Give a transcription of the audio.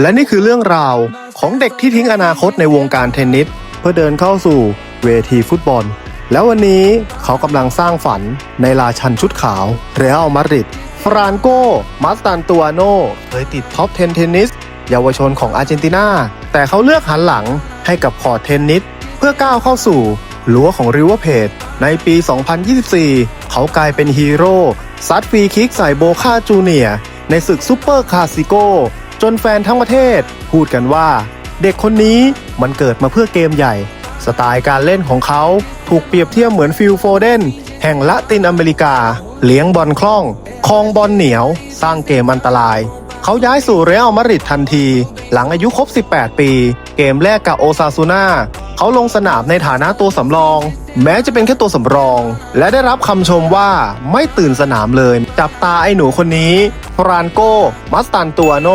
และนี่คือเรื่องราวของเด็กที่ทิ้งอนาคตในวงการเทนนิสเพื่อเดินเข้าสู่เวทีฟุตบอล แล้ววันนี้เขากำลังสร้างฝันในราชันชุดขาวเรอัลมาดริดฟรานโกมัสตันตัวโนเคยติดท็อป 10 เทนนิส เยาวชนของอาร์เจนตินา แต่เขาเลือกหันหลังให้กับคอร์ตเทนนิส เพื่อก้าวเข้าสู่รั้วของริเวอร์เพจในปี 2024 เขากลายเป็นฮีโร่ซัดฟรีคิกใส่โบคาจูเนียในศึกซูเปอร์คาสิโก จนแฟนทั้งประเทศ พูดกันว่า เด็กคนนี้มันเกิดมาเพื่อเกมใหญ่ สไตล์การเล่นของเขาถูกเปรียบเทียบเหมือนฟิลโฟเดนแห่งละตินอเมริกา เลี้ยงบอลคล่องคลองบอลเหนียว สร้างเกมอันตราย เขาย้ายสู่เรอัลมาดริดทันที หลังอายุครบ 18 ปี เกมแรกกับโอซาซูน่า เขาลงสนามในฐานะตัวสำรอง แม้จะเป็นแค่ตัวสำรอง และได้รับคำชมว่าไม่ตื่นสนามเลย จับตาไอ้หนูคนนี้ฟรานโกมัสตันตัวโน